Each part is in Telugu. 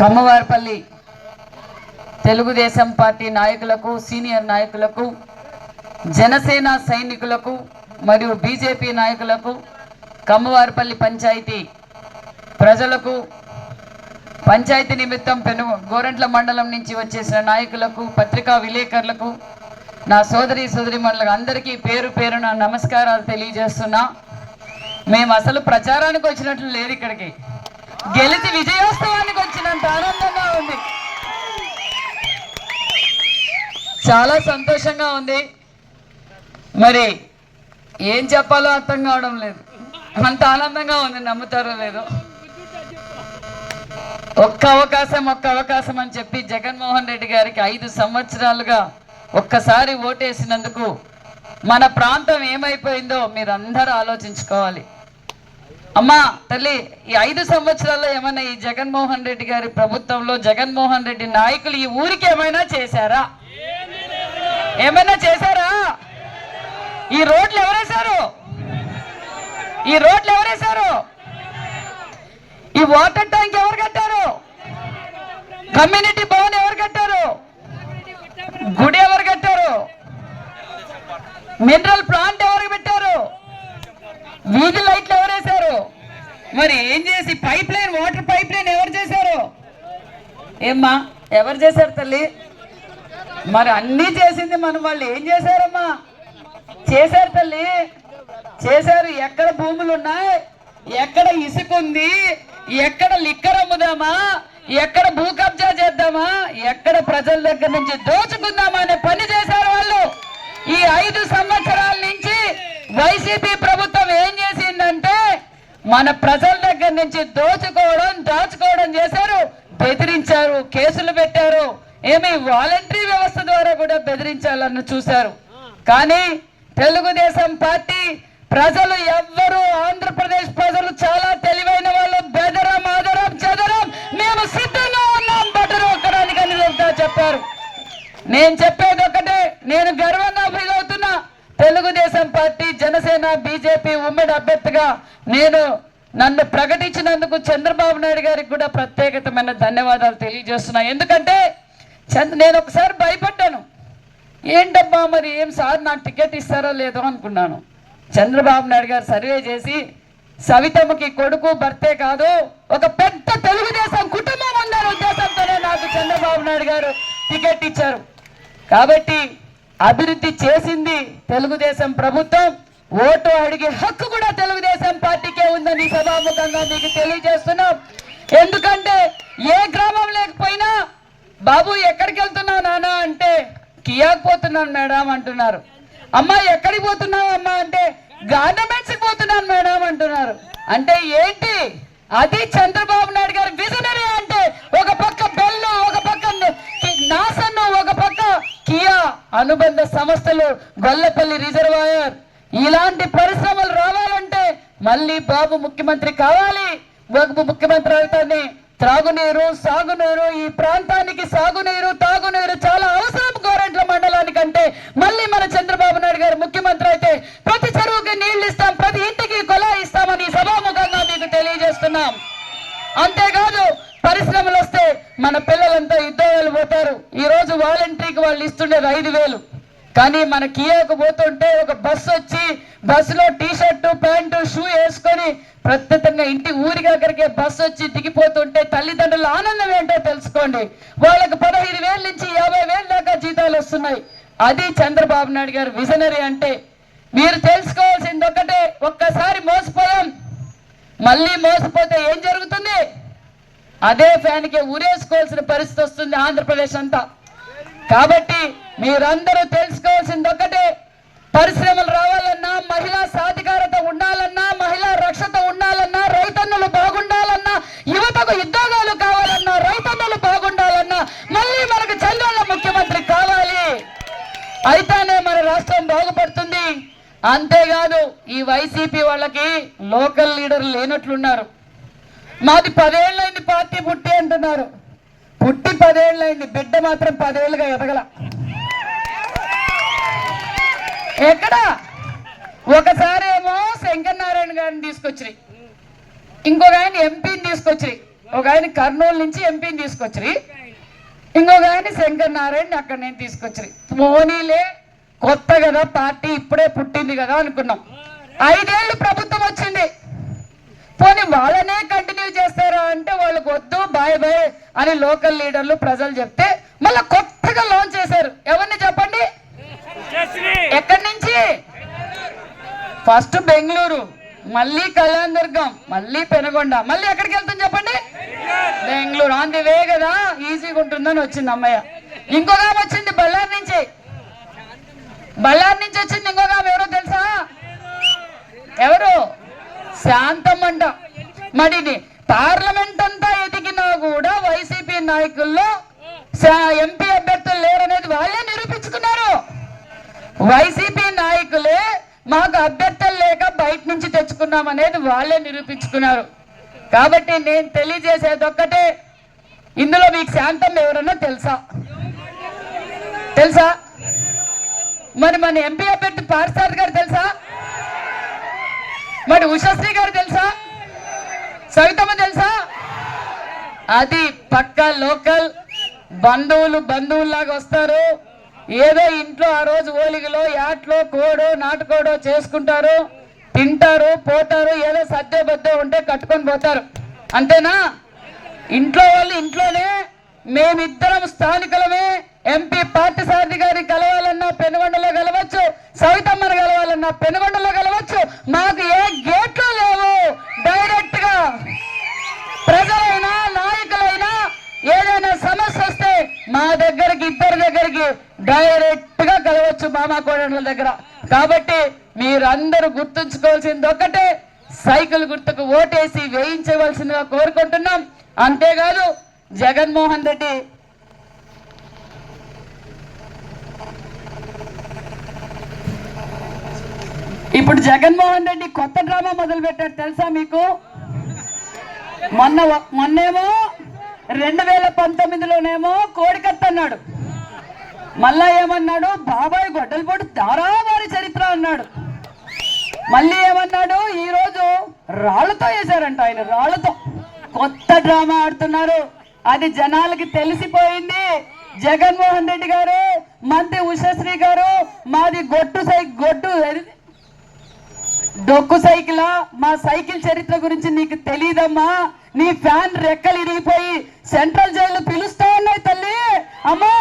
కమ్మవారిపల్లి తెలుగుదేశం పార్టీ నాయకులకు సీనియర్ నాయకులకు జనసేన సైనికులకు మరియు బీజేపీ నాయకులకు కమ్మవారిపల్లి పంచాయతీ ప్రజలకు పంచాయతీ నిమిత్తం పెను గోరంట్ల మండలం నుంచి వచ్చేసిన నాయకులకు పత్రికా విలేకరులకు నా సోదరి సోదరి మండలకు అందరికీ పేరు పేరున నమస్కారాలు తెలియజేస్తున్నా. మేము అసలు ప్రచారానికి వచ్చినట్లు లేదు ఇక్కడికి. గెలిచి విజయోత్సవానికి వచ్చినంత ఆనందంగా ఉంది. చాలా సంతోషంగా ఉంది. మరి ఏం చెప్పాలో అర్థం కావడం లేదు. అంత ఆనందంగా ఉంది నమ్ముతారో లేదో. ఒక్క అవకాశం ఒక్క అవకాశం అని చెప్పి జగన్మోహన్ రెడ్డి గారికి ఐదు సంవత్సరాలుగా ఒక్కసారి ఓటేసినందుకు మన ప్రాంతం ఏమైపోయిందో మీరు అందరూ ఆలోచించుకోవాలి. అమ్మా తల్లి ఈ ఐదు సంవత్సరాల్లో ఏమైనా ఈ జగన్మోహన్ రెడ్డి గారి ప్రభుత్వంలో జగన్మోహన్ రెడ్డి నాయకులు ఈ ఊరికి ఏమైనా చేశారా? ఏమైనా చేశారా? ఈ రోడ్లు ఎవరేశారు? ఈ రోడ్లు ఎవరేశారు? ఈ వాటర్ ట్యాంక్ ఎవరు కట్టారు? కమ్యూనిటీ భవన్ ఎవరు కట్టారు గుడి ఎవరు కట్టారు మినరల్ ప్లాంట్ ఎవరు పెట్టారు? వీధి లైట్లు ఎవరు వేశారు? మరి ఏం చేసి pipeline water pipeline ఎవరు చేశారు? ఏమ్మా ఎవరు చేశారు తల్లి? మరి అన్నీ చేసింది మనం వాళ్ళు. ఏం చేశారమ్మా? చేశారు తల్లి. చేశారు. ఎక్కడ భూములు ఉన్నాయి? ఎక్కడ ఇసుక ఉంది? ఎక్కడ లిక్కర్ అమ్ముదామా? ఎక్కడ భూ కబ్జా చేద్దామా? ఎక్కడ ప్రజల దగ్గర నుంచి దోచుకుందామా అనే పని చేశారు ఈ ఐదు సంవత్సరాల నుంచి వైసీపీ ప్రభుత్వం ఏం చేసిందంటే మన ప్రజల దగ్గర నుంచి దోచుకోవడం దాచుకోవడం చేశారు. బెదిరించారు కేసులు పెట్టారు. ఏమి వాలంటరీ వ్యవస్థ ద్వారా కూడా బెదిరించాలని చూశారు. కానీ తెలుగుదేశం పార్టీ ప్రజలు ఎవ్వరూ ఆంధ్రప్రదేశ్ ప్రజలు చాలా తెలివైన వాళ్ళు. బెదరం ఆదరం చదరం. మేము సిద్ధంగా ఉన్నాం. బట్టలు ఒక్కడానికి అని చెప్పారు. నేను చెప్ప ఒకటే నేను గర్వంగా ఫీల్ అవుతున్నా తెలుగుదేశం పార్టీ బీజేపీ ఉమ్మడి అభ్యర్థిగా నేను నన్ను ప్రకటించినందుకు చంద్రబాబు నాయుడు గారికి కూడా ప్రత్యేకతమైన ధన్యవాదాలు తెలియజేస్తున్నా. ఎందుకంటే నేను ఒకసారి భయపడ్డాను. ఏంటబ్బా మరి ఏం సార్ నాకు టికెట్ ఇస్తారో లేదో అనుకున్నాను. చంద్రబాబు నాయుడు గారు సర్వే చేసి సవితమ్మకి కొడుకు భర్తే కాదు ఒక పెద్ద తెలుగుదేశం కుటుంబం ఉందనే ఉద్దేశంతోనే నాకు చంద్రబాబు నాయుడు గారు టికెట్ ఇచ్చారు. కాబట్టి అభివృద్ధి చేసింది తెలుగుదేశం ప్రభుత్వం. ఓటు అడిగే హక్కు కూడా తెలుగుదేశం పార్టీకే ఉందని సభాముఖంగా మీకు తెలియజేస్తున్నాం. ఎందుకంటే ఏ గ్రామం లేకపోయినా బాబు ఎక్కడికి వెళ్తున్నావు నానా అంటే కియాకు పోతున్నాను మేడం అంటున్నారు. అమ్మ ఎక్కడికి పోతున్నావు అమ్మా అంటే గార్డమెంట్స్ పోతున్నాను మేడం అంటున్నారు. అంటే ఏంటి? అది చంద్రబాబు నాయుడు గారి విజనరీ అంటే ఒక పక్క బెల్లు ఒక పక్క నాసన్ను ఒక పక్క కియా అనుబంధ సంస్థలు గొల్లపల్లి రిజర్వాయర్. ఇలాంటి పరిశ్రమలు రావాలంటే మళ్ళీ బాబు ముఖ్యమంత్రి కావాలి. బాబు ముఖ్యమంత్రి అవుతానే త్రాగునీరు సాగునీరు ఈ ప్రాంతానికి సాగునీరు తాగునీరు చాలా అవసరం గోరంట్ల మండలానికంటే మళ్ళీ మన చంద్రబాబు నాయుడు గారు ముఖ్యమంత్రి అయితే ప్రతి చెరువుకి నీళ్ళు ఇస్తాం ప్రతి ఇంటికి కొలా ఇస్తామని సభాముఖంగా మీకు తెలియజేస్తున్నాం. అంతేకాదు పరిశ్రమలు వస్తే మన పిల్లలంతా ఉద్యోగాలు పోతారు. ఈ రోజు వాలంటరీకి వాళ్ళు ఇస్తుండేది ఐదు వేలు. కానీ మన కియాకు పోతుంటే ఒక బస్సు వచ్చి బస్సులో టీ షర్టు ప్యాంటు షూ వేసుకొని ప్రత్యేకంగా ఇంటి ఊరి దగ్గరికి బస్సు వచ్చి దిగిపోతుంటే తల్లిదండ్రుల ఆనందం ఏంటో తెలుసుకోండి. వాళ్ళకి పదహైదు వేల నుంచి యాభై వేల దాకా జీతాలు వస్తున్నాయి. అది చంద్రబాబు నాయుడు గారు విజనరీ అంటే మీరు తెలుసుకోవాల్సింది ఒకటే ఒక్కసారి మోసపోయాం మళ్ళీ మోసపోతే ఏం జరుగుతుంది? అదే ఫ్యాన్కి ఉరేసుకోవాల్సిన పరిస్థితి వస్తుంది ఆంధ్రప్రదేశ్ అంతా. కాబట్టి మీరందరూ తెలుసుకోవాల్సింది ఒకటే పరిశ్రమలు రావాలన్నా మహిళా సాధికారత ఉండాలన్నా మహిళా రక్షత ఉండాలన్నా రైతన్నులు బాగుండాలన్నా యువతకు ఉద్యోగాలు కావాలన్నా రైతన్నులు బాగుండాలన్నా మళ్ళీ మనకు చంద్రన్న ముఖ్యమంత్రి కావాలి. అయితేనే మన రాష్ట్రం బాగుపడుతుంది. అంతేకాదు ఈ వైసీపీ వాళ్ళకి లోకల్ లీడర్లు లేనట్లున్నారు. మాది పదేళ్ళైంది పార్టీ పుట్టి అంటున్నారు. పుట్టి పదేళ్ళైంది బిడ్డ మాత్రం పదేళ్ళుగా ఎదగల. ఎక్కడ? ఒకసారి ఏమో శంకరనారాయణ గారిని తీసుకొచ్చి ఇంకొక ఆయన ఎంపీని తీసుకొచ్చి ఒక ఆయన కర్నూలు నుంచి ఎంపీని తీసుకొచ్చి ఇంకొక ఆయన శంకరనారాయణ అక్కడ నేను తీసుకొచ్చి పోనీలే కొత్త కదా పార్టీ ఇప్పుడే పుట్టింది కదా అనుకున్నాం. ఐదేళ్ళు ప్రభుత్వం వచ్చింది. పోనీ వాళ్ళనే కంటిన్యూ చేస్తారా అంటే వాళ్ళకి వద్దు బాయ్ బాయ్ అని లోకల్ లీడర్లు ప్రజలు చెప్తే మళ్ళీ కొత్తగా లాంచ్ చేశారు. ఎవరిని చెప్పండి? ఎక్కడి నుంచి? ఫస్ట్ బెంగళూరు మళ్ళీ కళ్యాణదుర్గం మళ్ళీ పెనగొండ. మళ్ళీ ఎక్కడికి వెళ్తాం చెప్పండి? బెంగళూరు. ఆన్ ది వే కదా ఈజీగా ఉంటుందని వచ్చింది అమ్మయ్య. ఇంకొక ఆమె వచ్చింది బళ్ళారి నుంచి. బళ్ళారి నుంచి వచ్చింది ఇంకొక ఆమె ఎవరో తెలుసా? ఎవరు? శాంతం అంట. మరి పార్లమెంట్ అంతా ఎదిగినా కూడా వైసీపీ నాయకుల్లో ఎంపీ అభ్యర్థులు లేరనేది వాళ్ళే నిరూపించుకున్నారు. వైసీపీ నాయకులే మాకు అభ్యర్థులు లేక బయట నుంచి తెచ్చుకున్నాం అనేది వాళ్ళే నిరూపించుకున్నారు. కాబట్టి నేను తెలియజేసేది ఒక్కటే ఇందులో మీకు శాంతం ఎవరన్నా తెలుసా? తెలుసా? మరి మన ఎంపీ అభ్యర్థి పార్సార్ గారు తెలుసా? మరి ఉషశ్రీ గారు తెలుసా? సవితమ్మ తెలుసా? అది పక్క లోకల్ బంధువులు బంధువుల్లాగా వస్తారు. ఏదో ఇంట్లో ఆ రోజు ఓలిగలో యాట్లో కోడో నాటుకోడో చేసుకుంటారు తింటారు పోతారు ఏదో సద్దే బద్దే ఉంటే కట్టుకొని పోతారు. అంతేనా? ఇంట్లో వాళ్ళు ఇంట్లోనే మేమిద్దరం స్థానికులమే ఎంపీ పార్టీ సారథి గారిని కలవాలన్నా పెనుగొండలో కలవచ్చు సవితమ్మను కలవాలన్నా పెనుగొండలో కలవచ్చు మాకు ఏ గేట్లు లేవు. డైరెక్ట్గా ప్రజలైనా నాయకులైనా ఏదైనా సమస్య వస్తే మా దగ్గరికి ఇద్దరి దగ్గరికి డైరెక్ట్గా కలవచ్చు మామా కోడళ్ళ దగ్గర. కాబట్టి మీరందరూ గుర్తుంచుకోవాల్సింది ఒక్కటే సైకిల్ గుర్తుకు ఓటేసి వేయించవలసిందిగా కోరుకుంటున్నాం. అంతేకాదు జగన్మోహన్ రెడ్డి ఇప్పుడు జగన్మోహన్ రెడ్డి కొత్త డ్రామా మొదలు పెట్టారు తెలుసా మీకు? మొన్న మొన్నేమో రెండు వేల పంతొమ్మిదిలోనేమో కోడికత్తన్నాడు. మళ్ళా ఏమన్నాడు? బాబాయ్ గొడ్డలపోటు దారావారి చరిత్ర అన్నాడు. మళ్ళీ ఏమన్నాడు? ఈ రోజు రాళ్ళతో వేశారంట ఆయన రాళ్ళతో. కొత్త డ్రామా ఆడుతున్నారు. అది జనాలకి తెలిసిపోయింది. జగన్మోహన్ రెడ్డి గారు మంత్రి ఉషశ్రీ గారు మాది గొట్టు సై గొడ్డు డొక్కు సైకిలా? మా సైకిల్ చరిత్ర గురించి నీకు తెలియదమ్మా నీ ఫ్యాన్ రెక్కలు ఇరిగిపోయి సెంట్రల్ జైలు పిలుస్తా ఉన్నాయి తల్లి. అమ్మా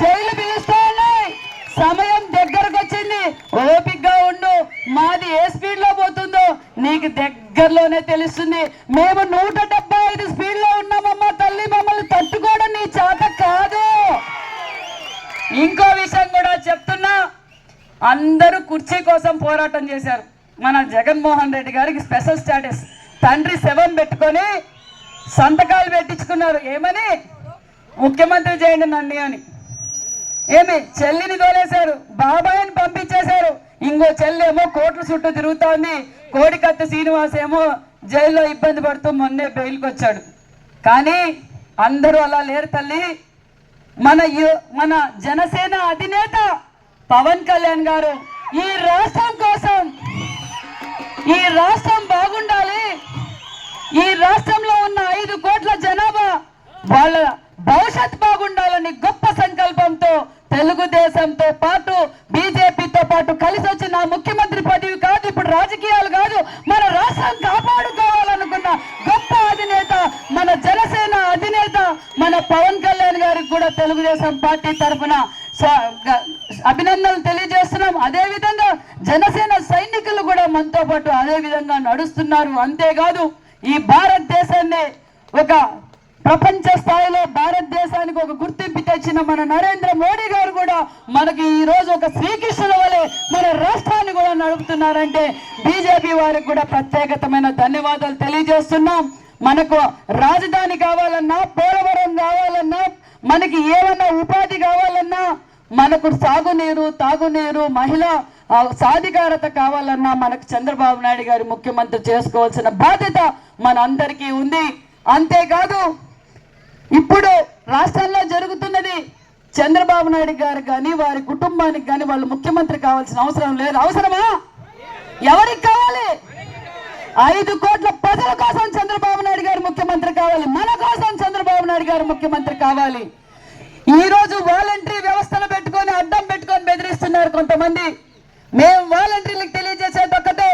జైలు పిలుస్తా ఉన్నాయి సమయం దగ్గరకు వచ్చింది. ఓపిగ్గా ఉండు. మాది ఏ స్పీడ్లో పోతుందో నీకు దగ్గరలోనే తెలుస్తుంది. మేము నూట డెబ్బై ఐదు స్పీడ్లో ఉన్నామమ్మా తల్లి. మమ్మల్ని తట్టుకోవడం నీ చేత కాదు. ఇంకో విషయం కూడా చెప్తున్నా. అందరూ కుర్చీ కోసం పోరాటం చేశారు. మన జగన్మోహన్ రెడ్డి గారికి స్పెషల్ స్టాటస్. తండ్రి శవం పెట్టుకొని సంతకాలు పెట్టించుకున్నారు. ఏమని? ముఖ్యమంత్రి చేయండి నన్ను అని. ఏమి చెల్లిని తోలేశారు బాబాయ్ని పంపించేశారు. ఇంకో చెల్లి ఏమో కోట్ల చుట్టూ తిరుగుతోంది కోడికత్త శ్రీనివాస్ ఏమో జైల్లో ఇబ్బంది పడుతూ మొన్నే బెయిల్కి వచ్చాడు కానీ అందరూ అలా లేరు తల్లి. మన యు- మన జనసేన అధినేత పవన్ కళ్యాణ్ గారు ఈ రాష్ట్రం కోసం ఈ రాష్ట్రం బాగుండాలి. ఈ రాష్ట్రంలో ఉన్న ఐదు కోట్ల జనాభా వాళ్ళ భవిష్యత్ బాగుండాలని గొప్ప సంకల్పంతో తెలుగుదేశంతో పాటు బీజేపీతో పాటు కలిసి వచ్చిన ముఖ్యమంత్రి పదవి కాదు ఇప్పుడు రాజకీయాలు కాదు మన రాష్ట్రం కాపాడుకోవాలనుకున్న గొప్ప అధినేత మన జనసేన అధినేత మన పవన్ కళ్యాణ్ గారికి కూడా తెలుగుదేశం పార్టీ తరఫున అభినందనలు తెలియజేస్తున్నాం. అదే విధంగా జనసేన సైనికులు కూడా మనతో పాటు అదే విధంగా నడుస్తున్నారు. అంతేకాదు ఈ భారతదేశాన్ని ఒక ప్రపంచ స్థాయిలో భారతదేశానికి ఒక గుర్తింపు తెచ్చిన మన నరేంద్ర మోడీ గారు కూడా మనకి ఈ రోజు ఒక శ్రీకృష్ణుల వలె మన రాష్ట్రాన్ని కూడా నడుపుతున్నారంటే బీజేపీ వారికి కూడా ప్రత్యేకతమైన ధన్యవాదాలు తెలియజేస్తున్నాం. మనకు రాజధాని కావాలన్నా పోలవరం కావాలన్నా మనకి ఏమన్నా ఉపాధి కావాలన్నా మనకు సాగునీరు తాగునీరు మహిళ ఆ, సాధికారత కావాలన్నా మనకు చంద్రబాబు నాయుడు గారు ముఖ్యమంత్రి చేసుకోవాల్సిన బాధ్యత మన అందరికీ ఉంది. అంతేకాదు ఇప్పుడు రాష్ట్రంలో జరుగుతున్నది చంద్రబాబు నాయుడు గారు కానీ వారి కుటుంబానికి కానీ వాళ్ళు ముఖ్యమంత్రి కావాల్సిన అవసరం లేదు. అవసరమా? ఎవరికి కావాలి? ఐదు కోట్ల ప్రజల కోసం చంద్రబాబు నాయుడు గారు ముఖ్యమంత్రి కావాలి. మన కోసం చంద్రబాబు నాయుడు గారు ముఖ్యమంత్రి కావాలి. ఈ రోజు వాలంటరీ వ్యవస్థను పెట్టుకొని అడ్డం పెట్టుకొని బెదిరిస్తున్నారు కొంతమంది. మేము వాలంటీర్లకు తెలియజేసేది ఒక్కటే.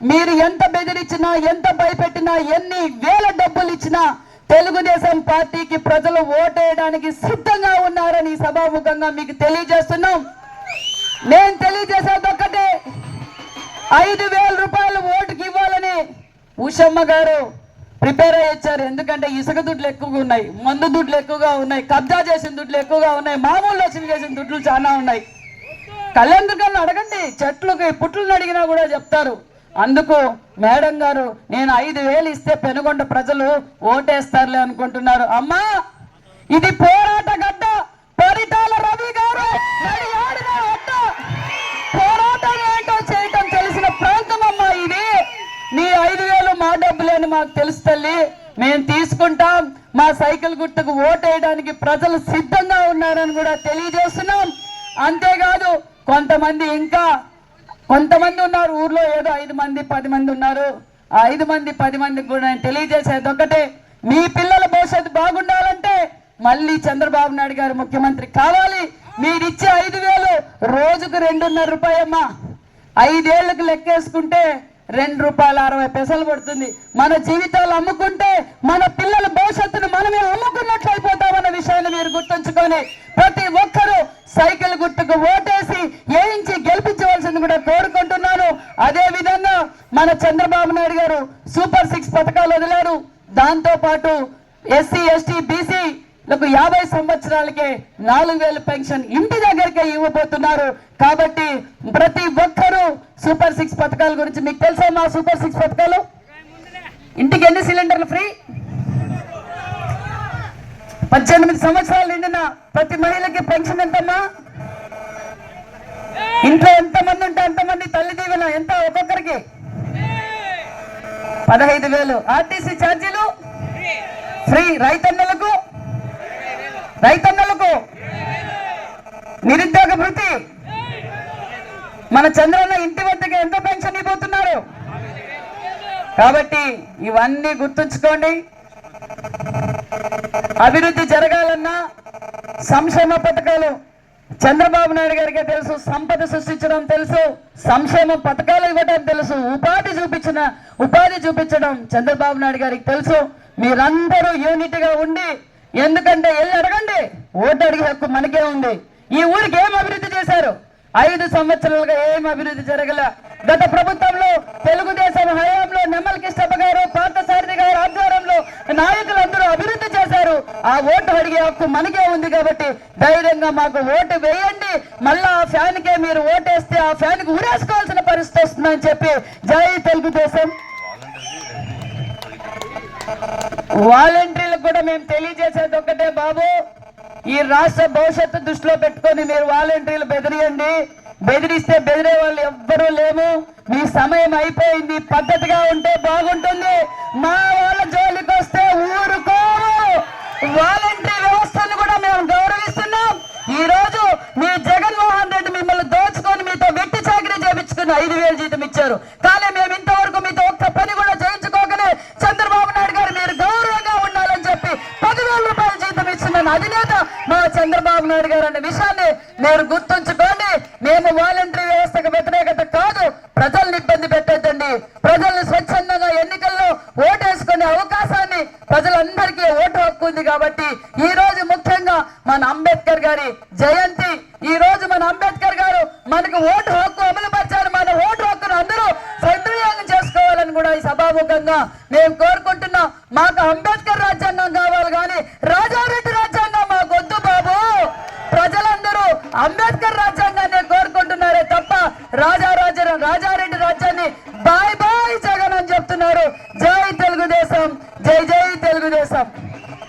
మీరు ఎంత బెదిరించినా ఎంత భయపెట్టినా ఎన్ని వేల డబ్బులు ఇచ్చినా తెలుగుదేశం పార్టీకి ప్రజలు ఓటేయడానికి సిద్ధంగా ఉన్నారని సభాముఖంగా మీకు తెలియజేస్తున్నాం. నేను తెలియజేసేది ఒక్కటే. ఐదు వేల రూపాయలు ఓటుకి ఇవ్వాలని ఉషమ్మ గారు ప్రిపేర్ అయ్యి వచ్చారు. ఎందుకంటే ఇసుక దుడ్లు ఎక్కువగా ఉన్నాయి మందు దుడ్లు ఎక్కువగా ఉన్నాయి కబ్జా చేసిన దుడ్లు ఎక్కువగా ఉన్నాయి మామూలు లక్ష్మి చేసిన దుడ్లు చాలా ఉన్నాయి. కళ్యాణ్ దుర్గాలను అడగండి చెట్లుకి పుట్లను అడిగినా కూడా చెప్తారు. అందుకు మేడం గారు నేను ఐదు వేలు ఇస్తే పెనుగొండ ప్రజలు ఓటేస్తారులే అనుకుంటున్నారు. అమ్మా ఇది పోరాట గడ్డ. పరిటాల రవి గారు పోరాటం ఏంటో చేయటం తెలిసిన ప్రాంతం అమ్మా ఇది. నీ ఐదు వేలు మా డబ్బులేని మాకు తెలుసు తల్లి. మేము తీసుకుంటాం. మా సైకిల్ గుర్తుకు ఓటేయడానికి ప్రజలు సిద్ధంగా ఉన్నారని కూడా తెలియజేస్తున్నాం. అంతేకాదు కొంతమంది ఇంకా కొంతమంది ఉన్నారు ఊర్లో ఏదో ఐదు మంది పది మంది ఉన్నారు. ఆ ఐదు మంది పది మందికి కూడా నేను తెలియజేసేది ఒక్కటే. మీ పిల్లల భవిష్యత్తు బాగుండాలంటే మళ్ళీ చంద్రబాబు నాయుడు గారు ముఖ్యమంత్రి కావాలి. మీరిచ్చే ఐదు వేలు రోజుకు రెండున్నర రూపాయమ్మా. ఐదేళ్ళకు లెక్కేసుకుంటే రెండు రూపాయల అరవై పైసలు పడుతుంది. మన జీవితాలు అమ్ముకుంటే మన పిల్లల భవిష్యత్తును మనమే అమ్ముకున్నట్లు అయిపోతామన్న విషయాన్ని మీరు గుర్తుంచుకొని ప్రతి ఒక్కరూ సైకిల్ గుర్తుకు ఓటేసి ఏయించి గెలిపించవలసింది కూడా కోరుకుంటున్నాను. అదే విధంగా మన చంద్రబాబు నాయుడు గారు సూపర్ సిక్స్ పథకాలు వదిలారు. దాంతో పాటు ఎస్సీ ఎస్టీ బీసీ లకు యాభై సంవత్సరాలకే నాలుగు వేల పెన్షన్ ఇంటి దగ్గరికే ఇవ్వబోతున్నారు. కాబట్టి ప్రతి ఒక్కరూ సూపర్ సిక్స్ పథకాల గురించి మీకు తెలుసా మా సూపర్ సిక్స్ పథకాలు? ఇంటికి ఎన్ని సిలిండర్లు ఫ్రీ? పద్దెనిమిది సంవత్సరాలు నిండిన ప్రతి మహిళకి పెన్షన్ ఎంతమ్మా? ఇంట్లో ఎంతమంది ఉంటే అంతమంది తల్లి దీవెన ఎంత ఒక్కొక్కరికి? పదహైదు వేలు. ఆర్టీసీ ఛార్జీలు? ఫ్రీ. రైతన్నలకు రైతన్నలకు నిరుద్యోగ భృతి మన చంద్రన్న ఇంటి వద్దకు ఎంత పెన్షన్ ఇవ్వబోతున్నారు. కాబట్టి ఇవన్నీ గుర్తుంచుకోండి. అభివృద్ధి జరగాలన్నా సంక్షేమ పథకాలు చంద్రబాబు నాయుడు గారికి తెలుసు సంపద సృష్టించడం తెలుసు సంక్షేమ పథకాలు ఇవ్వడం తెలుసు ఉపాధి చూపించిన ఉపాధి చూపించడం చంద్రబాబు నాయుడు గారికి తెలుసు. మీరందరూ యూనిట్గా ఉండి ఎందుకంటే వెళ్ళి అడగండి? ఓటు అడిగే హక్కు మనకే ఉంది. ఈ ఊరికి ఏం అభివృద్ధి చేశారు? ఐదు సంవత్సరాలుగా ఏం అభివృద్ధి జరగల? గత ప్రభుత్వంలో తెలుగుదేశం హయాంలో నెమ్మల కిష్టప్ప గారు పార్థసారథి గారు ఆధ్వర్యంలో నాయకులందరూ అభివృద్ధి చేశారు. ఆ ఓటు అడిగే హక్కు మనకే ఉంది కాబట్టి ధైర్యంగా మాకు ఓటు వేయండి. మళ్ళా ఆ ఫ్యాన్కే మీరు ఓటేస్తే ఆ ఫ్యాన్కి పరిస్థితి వస్తుందని చెప్పి జై తెలుగుదేశం. వాలంటీర్లకు కూడా మేము తెలియజేసేది ఒకటే బాబు. ఈ రాష్ట్ర భవిష్యత్తు దృష్టిలో పెట్టుకొని మీరు వాలంటీర్లు బెదిరియండి. బెదిరిస్తే బెదిరే వాళ్ళు ఎవ్వరూ లేము. మీ సమయం అయిపోయింది. పద్ధతిగా ఉంటే బాగుంటుంది. మా వాళ్ళ జోలికి వస్తే ఊరుకోము. వాలంటీర్ వ్యవస్థను కూడా మేము గౌరవిస్తున్నాం. ఈ రోజు మీ జగన్మోహన్ రెడ్డి మిమ్మల్ని దోచుకొని మీతో వెట్టి చాకరీ చేపించుకుని ఐదు వేలు జీతం ఇచ్చారు కానీ మేము ఇంతవరకు మీతో ఒక్క పని కూడా చేయించుకోకనే చంద్రబాబు నాయుడు గారు మీరు గౌరవంగా ఉండాలని చెప్పి పదివేల రూపాయల జీతం ఇస్తున్న అధినేత మా చంద్రబాబు నాయుడు గారు అనే విషయాన్ని మీరు గుర్తుంచుకోండి. మేము వాలంటరీ వ్యవస్థకు వ్యతిరేకత కాదు. ప్రజల్ని ఇబ్బంది పెట్టద్దండి. ప్రజల్ని స్వచ్ఛందంగా ఎన్నికల్లో ఓటేసుకునే అవకాశాన్ని ప్రజలందరికీ ఓటు హక్కు ఉంది కాబట్టి ఈ రోజు ముఖ్యంగా మన అంబేద్కర్ గారి జయంతి. ఈ రోజు మన అంబేద్కర్ గారు మనకు ఓటు హక్కు అమలు పరిచారు మన ఓటు హక్కును అందరూ సద్వినియోగం చేసుకోవాలని కూడా ఈ సభాముఖంగా మేము కోరుకుంటున్నాం. మాకు అంబేద్కర్ రాజ్యాంగం కావాలి కానీ రాజారెడ్డి